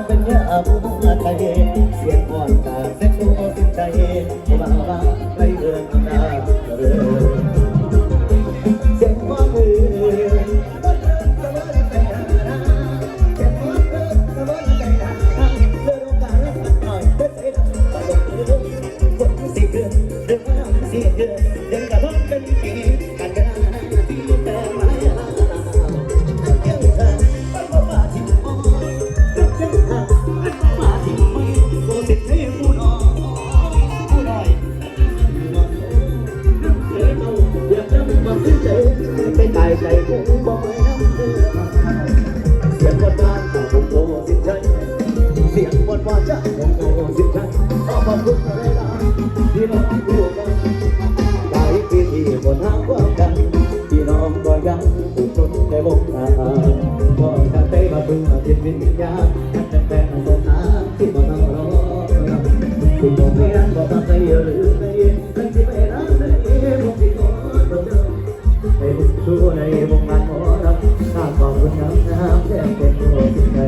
ำเป็นยาบุญใน้องไม่รักก็มาใจหรือไม่ไม่ที่ไม่รักไม่รู้ที่ก็ต้องเดินในบุญชูในวงงานหมอรำข้าขอบคุณน้ำน้ำแท้เป็นโลสิ่งใจ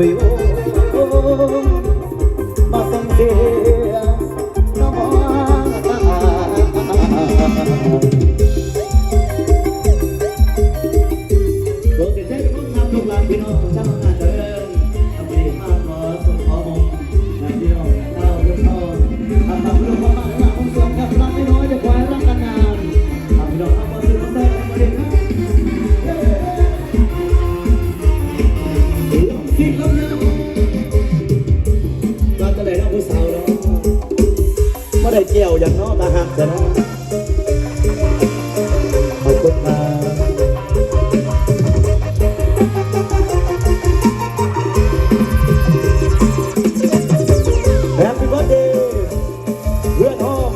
ปุ ได้เกี่ยวอย่างนาะตาหักแต่นาะขอบคุณครับแฮปปี้เบิร์ดเดย์เพื่อนห้อง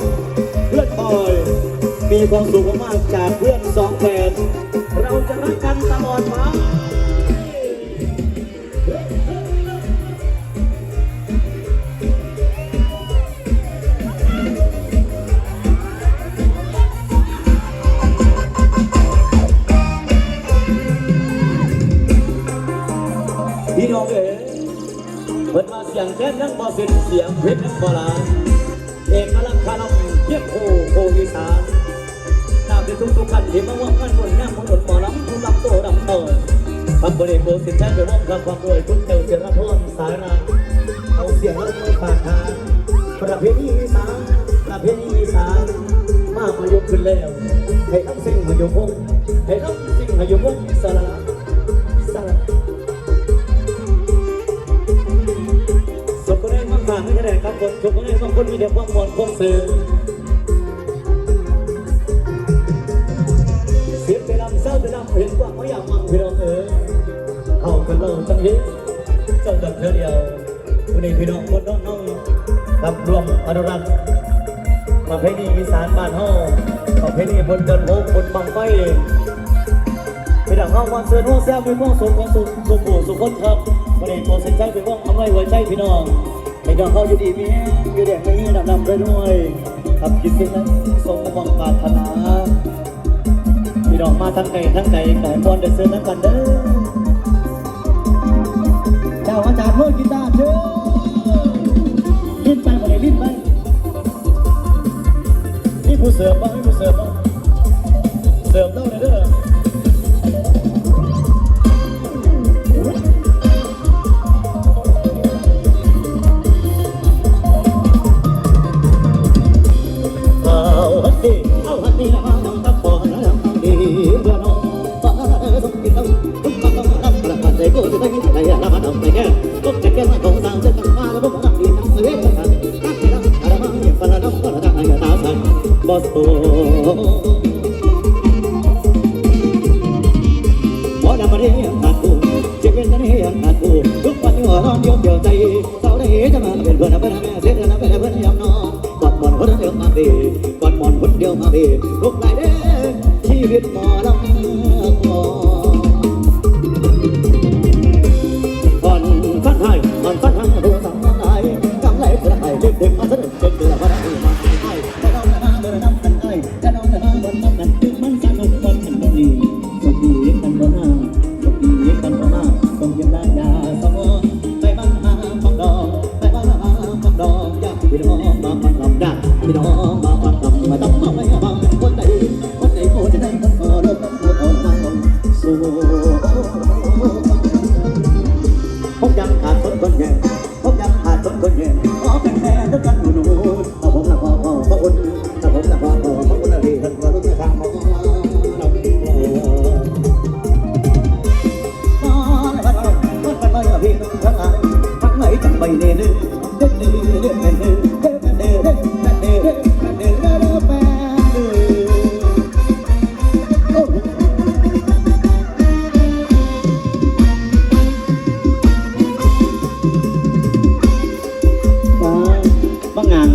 เพื่อนบอย มีความสุขมากจากเพื่อน งแค่นั่งบ่เป็นเสียงเพชรนักโบราณเอกลักษณ์คารมเทียบโคโคอีสานนาเป็นทุกทุกๆคันที่มาว่ากันบนย่างของหนหมอลำผู้ลำโตดำเต่ยทำบริโภคสินค้าไปร่วมกับความรวยคุณเต่าเจริญพรสายนาเอาเสียงแล้วมือปากทางประเพณีอีสานประเพณีอีสานมากมายกขึ้นแล้วให้ทั้งสิ่งมายกพงให้ทั้งสิ่งมายกพง ความหมอนความสื่อเสียงไปดำเศร้าไปดำเห็นกว่าเขาอยากมังพี่น้องเอ๋เขาคนเราจังหิเจ้าดับเธอเดียววันนี้พี่น้องคนน้องน้องรับรวมอนุรักษ์ประเพณีอีสานบ้านเฮาประเพณีบนเดินโฮมบนบังไฟพี่น้องเฮาวันเสือหัวแซ่บมีความสุขความสุขสุขผู้สุขคนครับวันนี้โปรเซนใจเป็นว่องทำไรไว้ใจพี่น้อง ให้น้องเขาอยู่ดีมีแรงอยู่แดงไม่ดำดำไปด้วยขับคิดสิ่งนั้นสมความปรารถนาพี่น้องมาทั้งไกลทั้งไกลแต่บอลเดือดเสือทั้งกันเด้อเจ้าอาจารย์เพื่อกีตาร์เด้อลิ้นไปวันนี้ลิ้นไปนี่ผู้เสิร์ฟบ้างผู้เสิร์ฟบ้างเสิร์ฟเต้าเลยเด้อ เด่นลบไ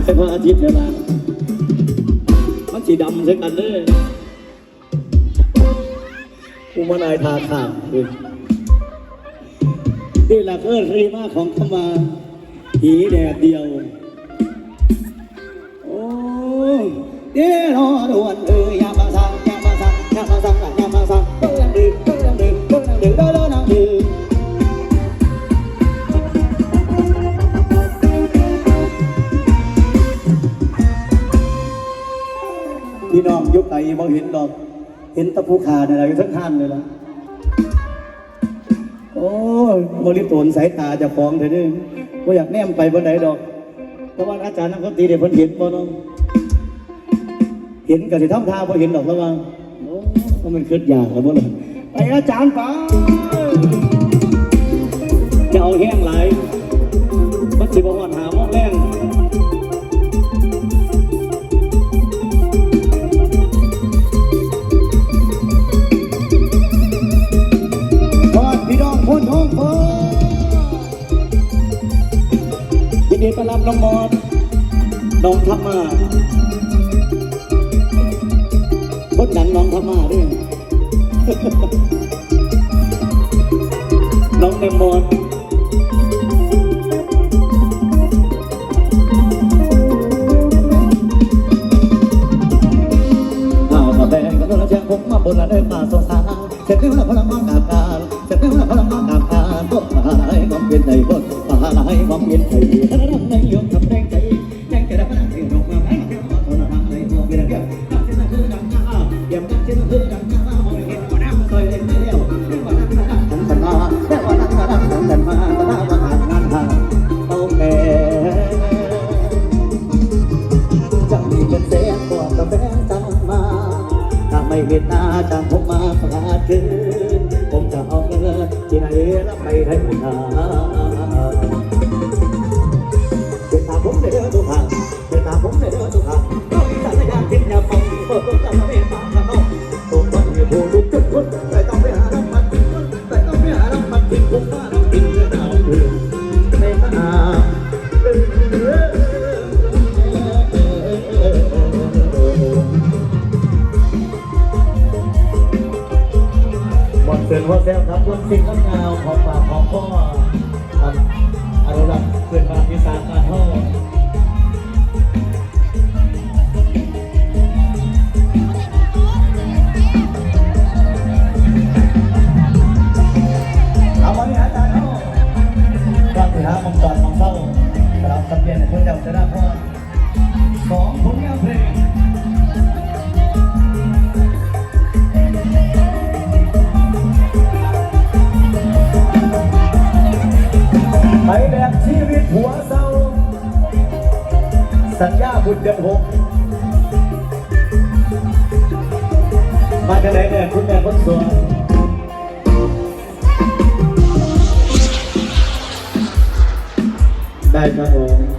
บางงานเป็นพระอาทิตย์ใช่ไหมมันสีดำใช่กันเลยกูมานายทาข่าวเลยนี่แหละเอิ้นรีมาของขมาผีแดดเดียว โอ้เดี๋ยวรอด่วนเอออย่ามาสั่งอย่ามาสั่งอย่ามาสั่งอย่ามาสั่ง บ่เห็นดอก เห็นตะภูขาเนี่ยอะไรทั้งท่านเลยล่ะโอ้ยบริโภคสายตาจะฟ้องเถอะเด้อบ่อยากแนมไปบนไหนดอกแต่ว่าอาจารย์นักดนตรีเดี๋ยวเพิ่นเห็นบ่น้องเห็นก็สิทำท่าบ่เห็นดอกแล้วว่าโอ้ว่ามันคิดยากครับบ่ล่ะไปอาจารย์ไปจะเอาแห้งไหลมันสิบ่ฮอดหาโมงแรง บนละเดินมาสงสารเสร็จแล้วพลังมากาการเสร็จแล้วพลังมากาการก็หายมองเป็นในบนหายมองเป็นใจท่านรักในยม ถ้าไม่เห็นหน้าจำผมมาฝาดคืนผมจะเอาเงินที่ไหนรับไปให้คุณหาเป็นตาผมในเดือนตุลาเป็นตาผมในเดือนตุลาเรามีสัญญาณทิ้งยาปองเปิดตัวจะมาเป็นตาขนมตัวมันอยู่ผู้ลุกขึ้นแต่ต้องไปหาน้ำมันแต่ต้องไปหาน้ำมันกินผมว่าน้ำกินเดือนเอา เกินว่าแซวครับบนสิ่งงดงามของป่ากของพ่อ มาจากไหนเนี่ยคุณแม่คนสวยได้ครับผม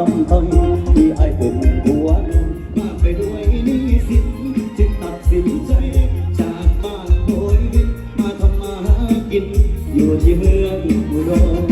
้องทนที่ไอ้เป็นดวงมาไปด้วยนี่สินจึงตัดสินใจ จากบ้านโดยมาทำมาหากิน อยู่ที่เมืองอุดร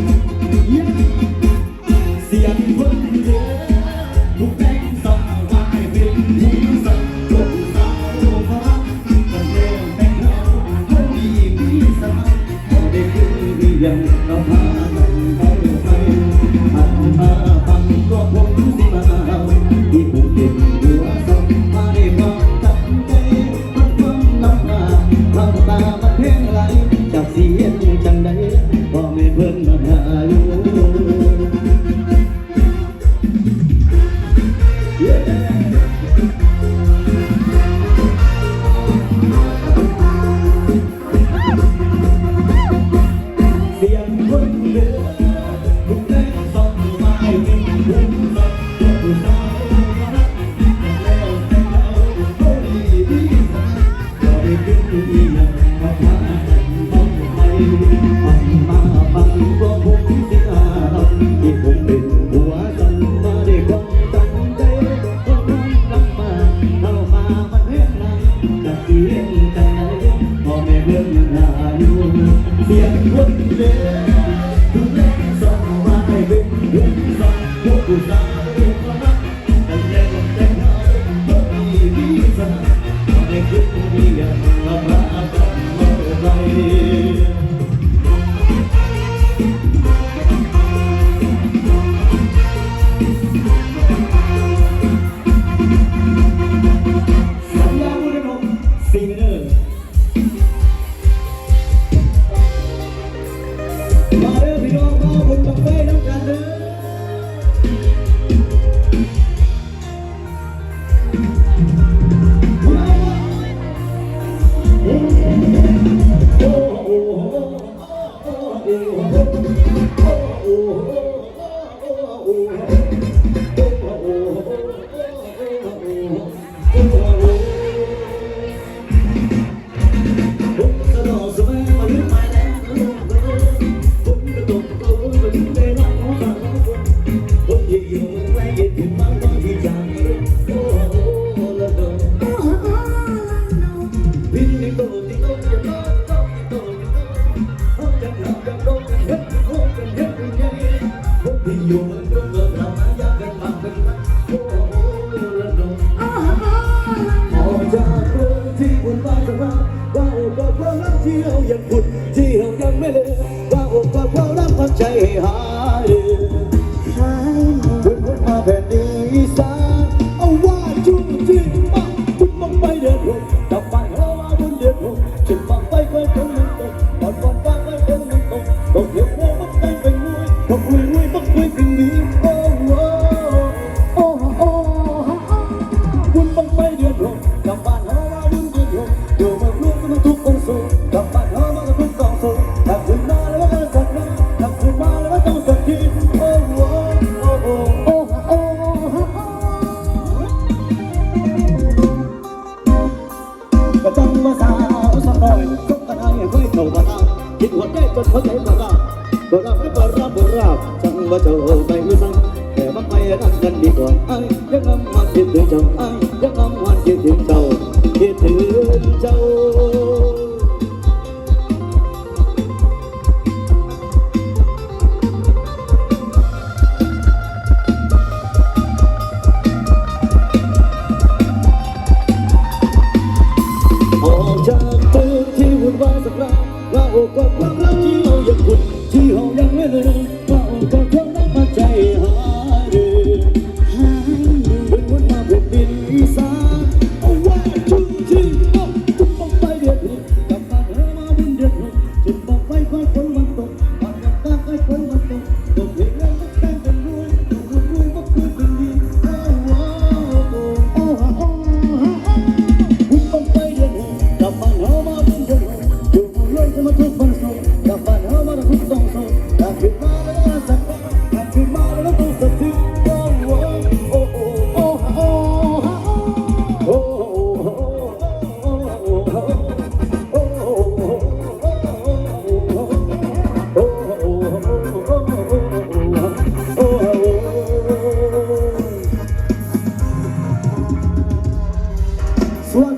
you.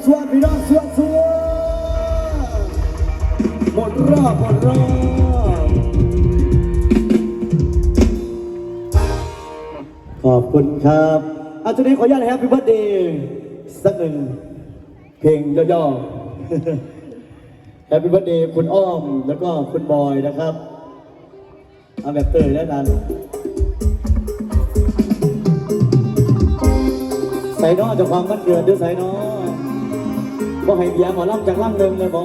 พี่น้องสวงสวงหมดรอบหมดรอบขอบคุณครับอาจุดนี้ขออนุญาตแฮปปี้เบิร์ดเดย์สักหนึ่งเพลงย่อๆแฮปปี้เบิร์ดเดย์คุณอ้อมแล้วก็คุณบอยนะครับเอาแบบเตยแล้วกันใส่น้อเจะความมันเกิดด้วยใส่น้อ บ่ให้เบียร์หมอลำจากลำเดิมเลยบ่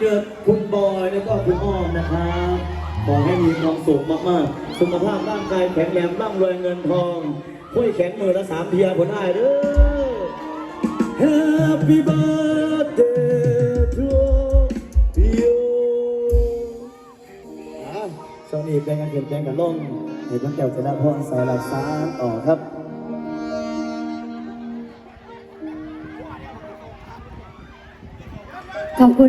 เกิดคุณบอยแล้วก็คุณอ้อมนะครับขอให้มีความสุขมากๆ สุขภาพร่างกายแข็งแรงร่ำรวยเงินทองคุยแข็งมือละสามเทียผลได้เด้อ Happy birthday to you ช่วงนี้เป็นการเปลี่ยนแปลงกันลงเห็นน้องแก้วจะได้พรใส่ลายสารต่อครับขอบคุณ